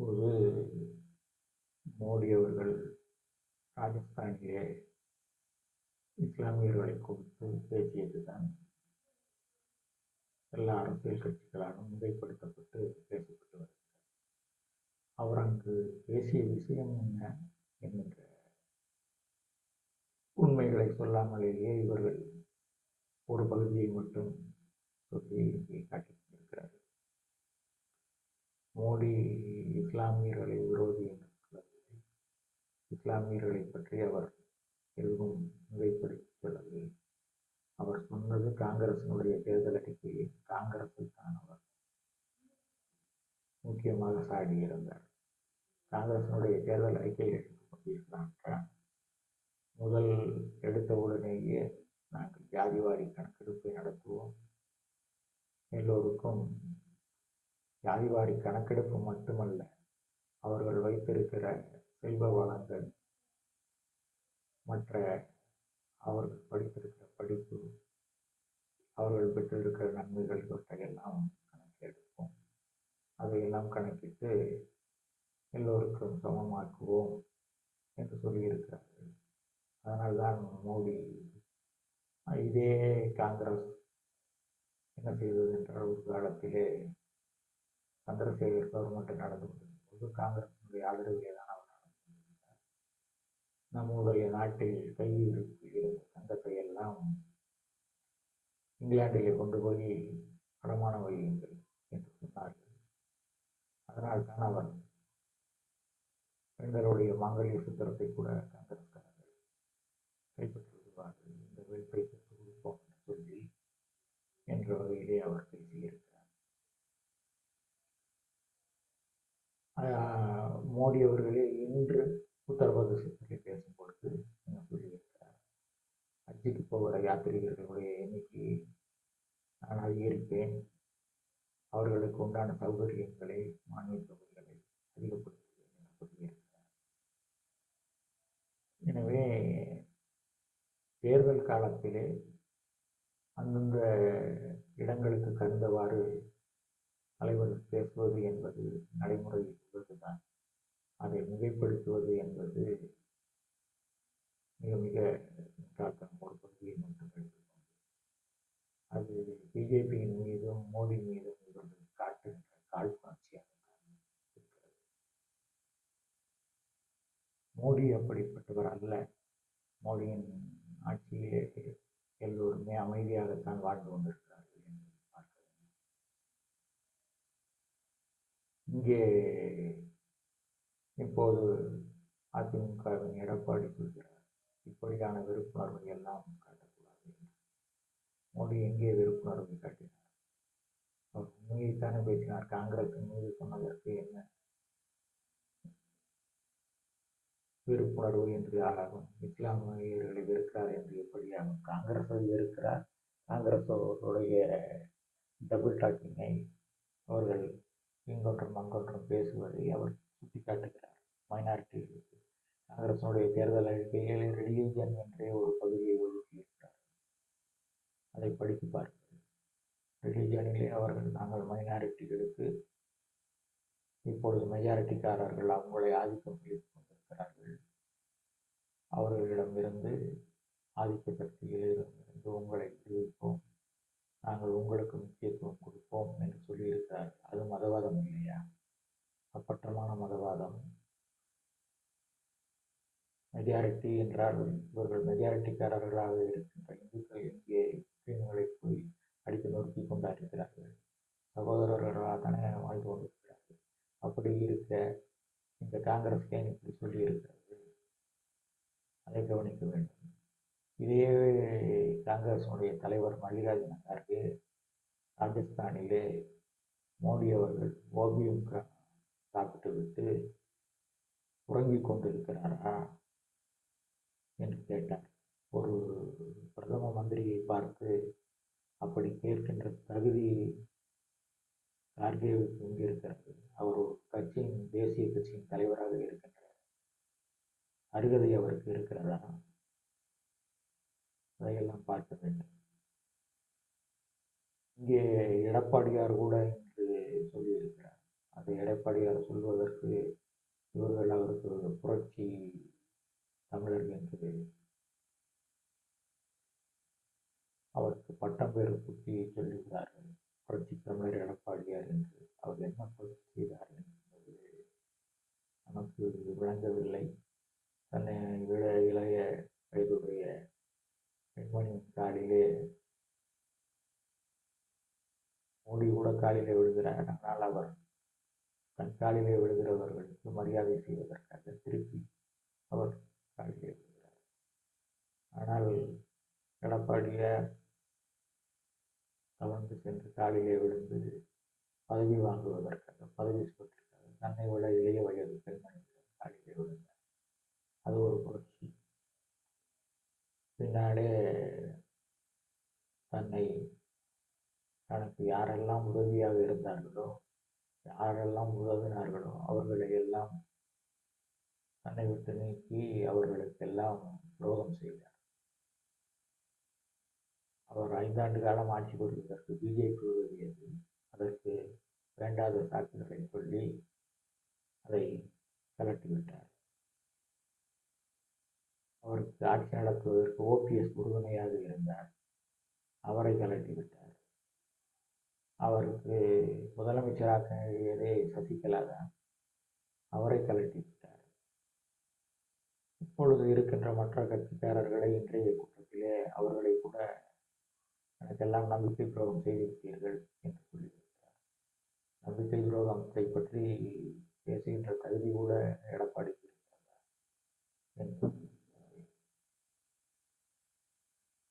இப்போது மோடி அவர்கள் ராஜஸ்தானிலே இஸ்லாமியர்களை குறித்து பேசியது தான் எல்லா அரசியல் கட்சிகளாலும் மிகைப்படுத்தப்பட்டு பேசப்பட்டு வருகிறது. அவர் அங்கு பேசிய விஷயம் என்ன என்கின்ற உண்மைகளை சொல்லாமலேயே இவர்கள் ஒரு பகுதியை மட்டும் சொல்லி காட்டி மோடி இஸ்லாமியர்களை விரோதி என்று சொல்லவில்லை. இஸ்லாமியர்களை பற்றி அவர் எதுவும் மிகைப்படுத்தி அவர் சொன்னது காங்கிரசினுடைய தேர்தல் அறிக்கையை காங்கிரஸில் தான் அவர் முக்கியமாக சாடியிருந்தார். காங்கிரசினுடைய தேர்தல் அறிக்கையில் எடுத்துக்கொண்டிருக்கிறார் கணக்கெடுப்பு மட்டுமல்ல அவர்கள் வைத்திருக்கிற செல்வ வளங்கள் மற்ற அவர்கள் படித்திருக்கிற படிப்பு அவர்கள் பெற்றிருக்கிற நன்மைகள் இவற்றையெல்லாம் கணக்கெடுப்போம். அதையெல்லாம் கணக்கிட்டு எல்லோருக்கும் சமமாக்குவோம் என்று சொல்லியிருக்கிறார்கள். அதனால்தான் மோடி இதே காங்கிரஸ் என்ன செய்தது? என்றால் ஒரு காலத்திலே சந்திரசேகர் கவர்மெண்ட் நடந்து கொண்டிருக்கும்போது காங்கிரசினுடைய ஆதரவிலே தான் அவர் நடந்து கொண்டிருந்தார் நம்முடைய நாட்டில் கையில் இருந்த தங்கத்தை எல்லாம் இங்கிலாந்திலே கொண்டு போய் படமான வையுங்கள் என்று சொன்னார்கள் அதனால் தான் அவர் பெண்களுடைய மாங்கல்ய சுத்திரத்தை கூட காங்கிரஸ்காரர்கள் கைப்பற்றி விடுவார்கள் இந்த வெல்பை கொடுப்போம் என்று சொல்லி என்ற வகையிலே அவர் மோடி அவர்களே இன்று உத்தரப்பிரதேசத்தில் பேசும்பொழுது என்ன சொல்லியிருக்கிறார்? ஹஜ்ஜுக்கு போகிற யாத்திரிகர்களுடைய எண்ணிக்கையை நான் அதிகரிப்பேன் அவர்களுக்கு உண்டான சௌகரியங்களை மானிய தொகைகளை அதிகப்படுத்துவேன் என சொல்லியிருக்கிறார். எனவே தேர்தல் காலத்திலே அந்தந்த இடங்களுக்கு கருந்தவாறு தலைவர்கள் பேசுவது என்பது நடைமுறையில் உள்ளதுதான் அதை மிகைப்படுத்துவது என்பது மிக மிக முட்டாள்தனம் ஒரு பகுதியை மட்டும் எடுத்துக்கொண்டு அது பிஜேபியின் மீதும் மோடி மீதும் இவர்கள் காட்டுகின்ற காழ்ப்புணர்ச்சியாக இருக்கிறது. மோடி அப்படிப்பட்டவர் அல்ல. மோடியின் ஆட்சியிலே எல்லோருமே அமைதியாகத்தான் வாழ்ந்து கொண்டிருக்கிறார்கள் என்று பார்க்க வேண்டும். இங்கே இப்போது அதிமுகவின் எடப்பாடி சொல்கிறார் இப்படியான விழிப்புணர்வை எல்லாம் காட்டக்கூடாது என்று. மோடி எங்கே விழிப்புணர்வை காட்டினார்? அவர் உண்மையைத்தானே பேசினார் காங்கிரஸ் மீது சொன்னதற்கு என்ன? விருப்புணர்வு என்று ஆகும் இஸ்லாமியர்களை வெறுக்கிறார் என்று எப்படியாகும் காங்கிரஸை வெறுக்கிறார்? காங்கிரஸோடைய டபுள் டாக்கிங்கை அவர்கள் இங்கொன்றும் அங்கொன்றும் பேசுவதை அவர் சுட்டிக்காட்டுகிறார். மைனாரிட்டி காங்கிரசனுடைய தேர்தல் அறிக்கையில் ரிலீஜன் என்றே ஒரு பகுதியை ஒதுக்கியிருக்கிறார் அதை படித்து பாருங்கள் ரிலீஜனிலே அவர்கள் நாங்கள் மைனாரிட்டிகளுக்கு இப்பொழுது மெஜாரிட்டிக்காரர்கள் அவங்களை ஆதிக்கம் செய்து கொண்டிருக்கிறார்கள். அவர்களிடமிருந்து ஆதிக்க சக்திகளிடமிருந்து உங்களை விடுவிப்போம். நாங்கள் உங்களுக்கு முக்கியத்துவம் கொடுப்போம் என்று சொல்லியிருக்கிறார். அது மதவாதம் இல்லையா? அப்பட்டமான மதவாதம். மெஜாரிட்டி என்றால் இவர்கள் மெஜாரிட்டிக்காரர்களாக இருக்கின்ற இந்துக்கள் இங்கே முஸ்லீம்களை போய் அடித்து நொறுக்கி கொண்டாடுகிறார்கள். சகோதரர்களாக தானே வாழ்ந்து கொண்டிருக்கிறார்கள். அப்படி இருக்க இந்த காங்கிரஸ் ஏன் இப்படி சொல்லி இருக்கிறது அதை கவனிக்க வேண்டும். இதே காங்கிரஸினுடைய தலைவர் மல்லிகார்ஜுன கார்கே ராஜஸ்தானிலே மோடி அவர்கள் ஓபியம் சாப்பிட்டுவிட்டு உறங்கிக் கொண்டிருக்கிறாரா என்று கேட்டார். ஒரு பிரதம மந்திரியை பார்த்து அப்படி கேட்கின்ற தகுதி கார்கேவுக்கு இங்கு இருக்கிறது அவர் ஒரு கட்சியின் தேசிய கட்சியின் தலைவராக இருக்கின்றார். அருகதை அவருக்கு இருக்கிறதா? அதையெல்லாம் பார்க்க வேண்டும். இங்கே எடப்பாடியார் கூட இன்று சொல்லியிருக்கிறார். அதை எடப்பாடியார் சொல்வதற்கு இவர்கள் அவருக்கு புரட்சி தமிழர் என்று அவருக்கு பட்டம் பேர் குட்டி சொல்லுகிறார்கள் புரட்சி தமிழர் எடப்பாடியார் என்று. அவர் என்ன புரட்சி செய்தார் என்பது நமக்கு விளங்கவில்லை. தன்னை விட இளைய வயதுடைய பெண்மணியின் காலிலே மோடி கூட காலிலே விழுகிறார். ஆனால் அவர் தன் காலிலே விழுகிறவர்களுக்கு மரியாதை செய்வதற்காக திருப்பி அவர் காலிலே விழுகிறார். ஆனால் எடப்பாடியார் கலந்து சென்று காலிலே விழுந்து பதவி வாங்குவதற்காக பதவி சுவற்றிற்காக தன்னை விட இளைய வயது பெண்மணிகள் காலிலே விழுந்தார். அது ஒரு புரட்சி. பின்னாடே தன்னை தனக்கு யாரெல்லாம் உதவியாக இருந்தார்களோ யாரெல்லாம் உதவினார்களோ அவர்களை எல்லாம் தன்னை விட்டு நீக்கி அவர்களுக்கெல்லாம் துரோகம் செய்தார். அவர் ஐந்தாண்டு காலம் ஆட்சி புரிவதற்கு பிஜேபி உதவியது. அதற்கு வேண்டாத சாக்குகளை சொல்லி அதை கலட்டிவிட்டார். அவருக்கு ஆட்சி நடத்துவதற்கு ஓபிஎஸ் உறுதுணையாக இருந்தார். அவரை கலட்டிவிட்டார். அவருக்கு முதலமைச்சராக சசிகலா தான் அவரை கலட்டி விட்டார். இப்பொழுது இருக்கின்ற மற்ற கட்சிக்காரர்களை இன்றைய கூட்டத்திலே அவர்களை கூட எனக்கெல்லாம் நம்பிக்கை துரோகம் செய்திருப்பீர்கள் என்று சொல்லியிருக்கிறார் நம்பிக்கை துரோகத்தை பற்றி பேசுகின்ற தகுதி கூட எடப்பாடிக்கு இருக்கிறதா என்று